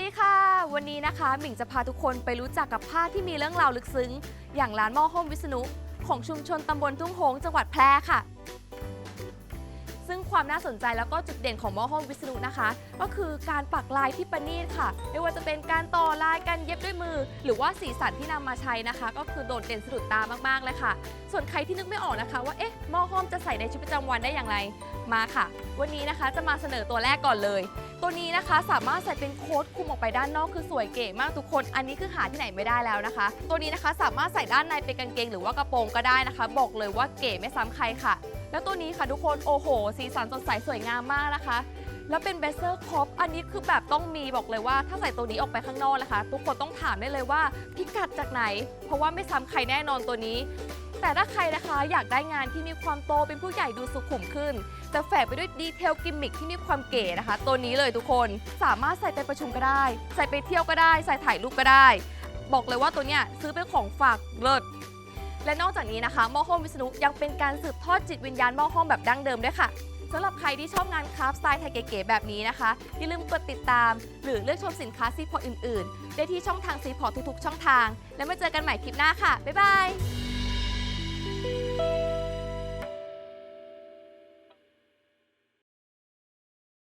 ดีค่ะ วันนี้นะคะหมิงจะพาทุกคนไปรู้จักกับผ้าที่มีเรื่องราวลึกซึ้ง อย่างร้านหม้อห้อมวิษณุของชุมชนตำบลทุ่งโฮงจังหวัดแพร่ค่ะ ซึ่งความน่าสนใจแล้วก็จุดเด่นของหม้อห้อมวิษณุนะคะ ก็คือการปักลายที่ประณีตค่ะ ไม่ว่าจะเป็นการต่อลายการเย็บด้วยมือ หรือว่าสีสันที่นำมาใช้นะคะ ก็คือโดดเด่นสะดุดตามากๆเลยค่ะ ส่วนใครที่นึกไม่ออกนะคะ ว่าเอ๊ะหม้อห้อมจะใส่ในชีวิตประจำวันได้อย่างไรมาค่ะ วันนี้นะคะจะมาเสนอตัวแรกก่อนเลย ตัวนี้นะคะสามารถใส่เป็นโค้ทคลุมออกไปด้านนอกคือสวยเก๋มากทุกคน อันนี้คือหาที่ไหนไม่ได้แล้วนะคะ ตัวนี้นะคะสามารถใส่ด้านในเป็นกางเกง หรือว่ากระโปรงก็ได้นะคะ บอกเลยว่าเก๋ไม่ซ้ำใครค่ะ แล้วตัวนี้ค่ะทุกคนโอ้โห สีสันสดใสสวยงามมากนะคะ แล้วเป็นเบเซอร์คอปอันนี้คือแบบต้องมีบอกเลยว่า ถ้าใส่ตัวนี้ออกไปข้างนอกนะคะ ทุกคนต้องถามได้เลยว่าพิกัดจากไหน เพราะว่าไม่ซ้ำใครแน่นอนตัวนี้ แต่ถ้าใครนะคะอยากได้งานที่มีความโตเป็นผู้ใหญ่ดูสุขุมขึ้นแต่แฝงไปด้วยดีเทลกิมมิคที่มีความเก๋นะคะ ตัวนี้เลยทุกคนสามารถใส่ไปประชุมก็ได้ ใส่ไปเที่ยวก็ได้ ใส่ถ่ายรูปก็ได้ บอกเลยว่าตัวเนี้ยซื้อเป็นของฝากเลิศ และนอกจากนี้นะคะหม้อห้อมวิษณุยังเป็นการสืบทอดจิตวิญญาณหม้อห้อมแบบดั้งเดิมด้วยค่ะสำหรับใครที่ชอบงานคราฟต์สไตล์ไทยเก๋ๆแบบนี้นะคะ อย่าลืมกดติดตาม หรือเลือกชมสินค้าซีพอร์ตอื่น ๆ ได้ที่ช่องทางซีพอร์ตทุกๆ ช่องทาง แล้วมาเจอกันใหม่คลิปหน้าค่ะ บ๊ายบาย